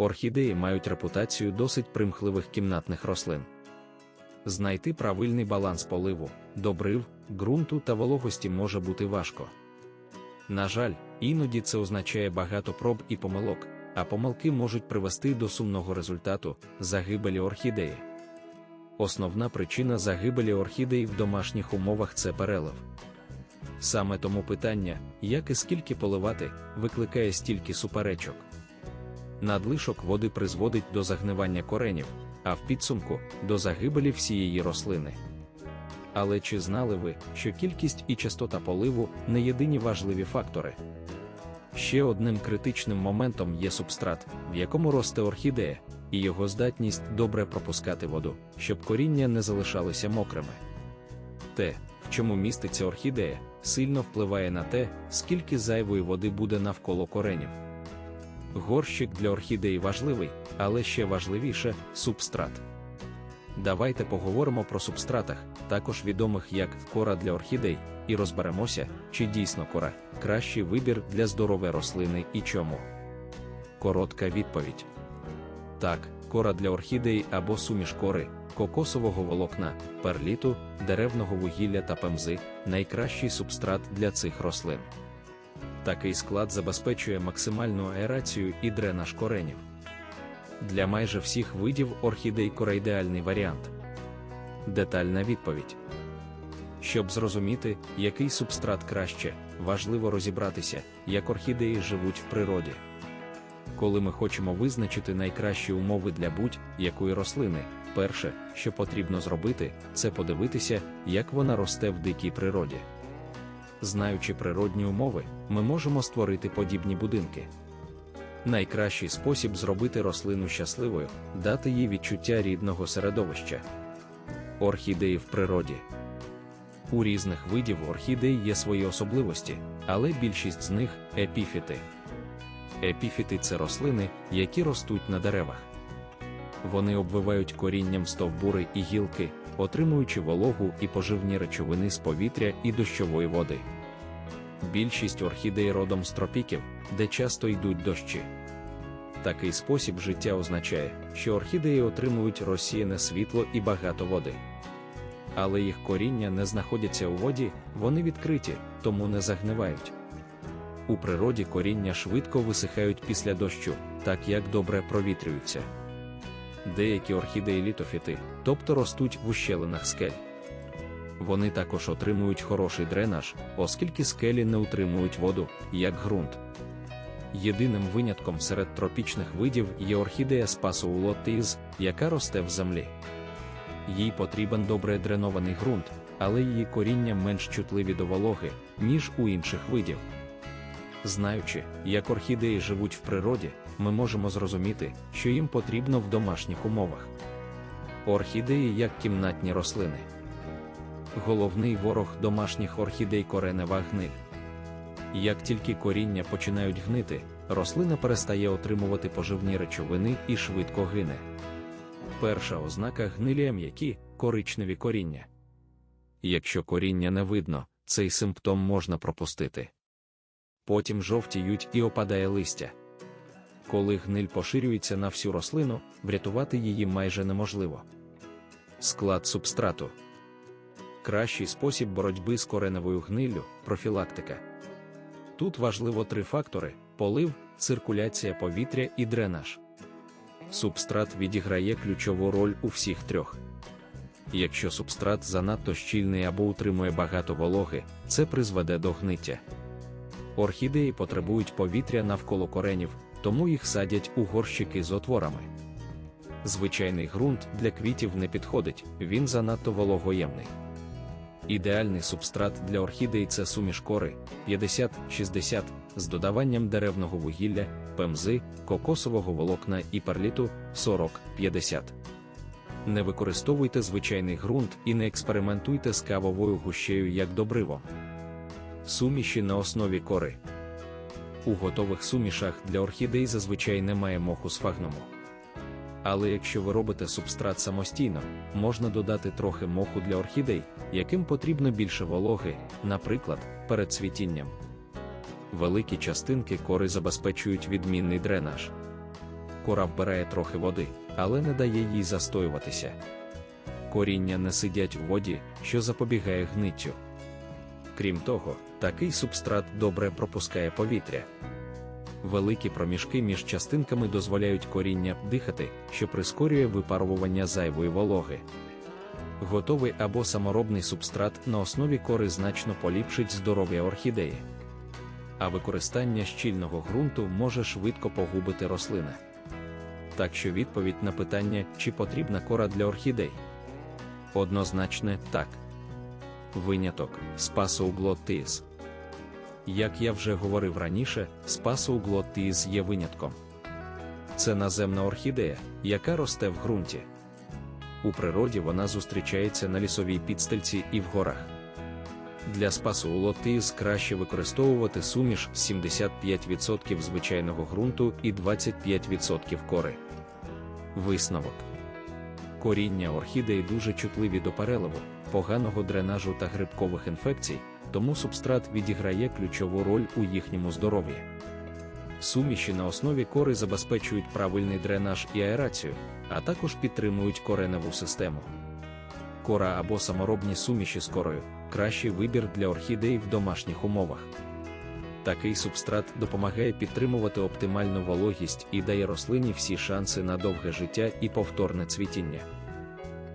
Орхідеї мають репутацію досить примхливих кімнатних рослин. Знайти правильний баланс поливу, добрив, ґрунту та вологості може бути важко. На жаль, іноді це означає багато проб і помилок, а помилки можуть привести до сумного результату загибелі орхідеї. Основна причина загибелі орхідеї в домашніх умовах це перелив. Саме тому питання, як і скільки поливати, викликає стільки суперечок. Надлишок води призводить до загнивання коренів, а в підсумку до загибелі всієї рослини. Але чи знали ви, що кількість і частота поливу не єдині важливі фактори? Ще одним критичним моментом є субстрат, в якому росте орхідея, і його здатність добре пропускати воду, щоб коріння не залишалися мокрими. Те, в чому міститься орхідея, сильно впливає на те, скільки зайвої води буде навколо коренів. Горщик для орхідеї важливий, але ще важливіше субстрат. Давайте поговоримо про субстратах, також відомих як кора для орхідей, і розберемося, чи дійсно кора кращий вибір для здорової рослини і чому. Коротка відповідь: так, кора для орхідей або суміш кори, кокосового волокна, перліту, деревного вугілля та пемзи найкращий субстрат для цих рослин. Такий склад забезпечує максимальну аерацію і дренаж коренів. Для майже всіх видів орхідей кора ідеальний варіант. Детальна відповідь. Щоб зрозуміти, який субстрат краще, важливо розібратися, як орхідеї живуть в природі. Коли ми хочемо визначити найкращі умови для будь-якої рослини, перше, що потрібно зробити, це подивитися, як вона росте в дикій природі. Знаючи природні умови, ми можемо створити подібні будинки. Найкращий спосіб зробити рослину щасливою дати їй відчуття рідного середовища. Орхідеї в природі. У різних видів орхідей є свої особливості, але більшість з них епіфіти. Епіфіти це рослини, які ростуть на деревах. Вони обвивають корінням стовбури і гілки, отримуючи вологу і поживні речовини з повітря і дощової води. Більшість орхідей родом з тропіків, де часто йдуть дощі. Такий спосіб життя означає, що орхідеї отримують розсіяне світло і багато води. Але їх коріння не знаходяться у воді, вони відкриті, тому не загнивають. У природі коріння швидко висихають після дощу, так як добре провітрюються. Деякі орхідеї літофіти, тобто ростуть в ущелинах скель. Вони також отримують хороший дренаж, оскільки скелі не утримують воду, як ґрунт. Єдиним винятком серед тропічних видів є орхідея спасу спасоулотиз, яка росте в землі. Їй потрібен добре дренований ґрунт, але її коріння менш чутливі до вологи, ніж у інших видів. Знаючи, як орхідеї живуть в природі, ми можемо зрозуміти, що їм потрібно в домашніх умовах. Орхідеї як кімнатні рослини. Головний ворог домашніх орхідей коренева гниль. Як тільки коріння починають гнити, рослина перестає отримувати поживні речовини і швидко гине. Перша ознака гнилі м'які коричневі коріння. Якщо коріння не видно, цей симптом можна пропустити. Потім жовтіють і опадає листя. Коли гниль поширюється на всю рослину, врятувати її майже неможливо. Склад субстрату кращий спосіб боротьби з кореневою гниллю профілактика. Тут важливо три фактори: полив, циркуляція повітря і дренаж. Субстрат відіграє ключову роль у всіх трьох. Якщо субстрат занадто щільний або утримує багато вологи, це призведе до гниття. Орхідеї потребують повітря навколо коренів, тому їх садять у горщики з отворами. Звичайний ґрунт для квітів не підходить, він занадто вологоємний. Ідеальний субстрат для орхідей це суміш кори 50-60 з додаванням деревного вугілля, пемзи, кокосового волокна і перліту 40-50. Не використовуйте звичайний ґрунт і не експериментуйте з кавовою гущею як добриво. Суміші на основі кори. У готових сумішах для орхідей зазвичай немає моху сфагному. Але якщо ви робите субстрат самостійно, можна додати трохи моху для орхідей, яким потрібно більше вологи, наприклад, перед цвітінням. Великі частинки кори забезпечують відмінний дренаж. Кора вбирає трохи води, але не дає їй застоюватися. Коріння не сидять у воді, що запобігає гниттю. Крім того, такий субстрат добре пропускає повітря. Великі проміжки між частинками дозволяють коріння дихати, що прискорює випарування зайвої вологи. Готовий або саморобний субстрат на основі кори значно поліпшить здоров'я орхідеї. А використання щільного ґрунту може швидко погубити рослини. Так що відповідь на питання, чи потрібна кора для орхідей? Однозначне так. Виняток спасоуглотиз. Як я вже говорив раніше, спасоуглотиз є винятком. Це наземна орхідея, яка росте в ґрунті. У природі вона зустрічається на лісовій підстельці і в горах. Для спасу улотиз краще використовувати суміш 75% звичайного ґрунту і 25% кори. Висновок. Коріння орхідеї дуже чутливі до переливу, поганого дренажу та грибкових інфекцій, тому субстрат відіграє ключову роль у їхньому здоров'ї. Суміші на основі кори забезпечують правильний дренаж і аерацію, а також підтримують кореневу систему. Кора або саморобні суміші з корою кращий вибір для орхідей в домашніх умовах. Такий субстрат допомагає підтримувати оптимальну вологість і дає рослині всі шанси на довге життя і повторне цвітіння.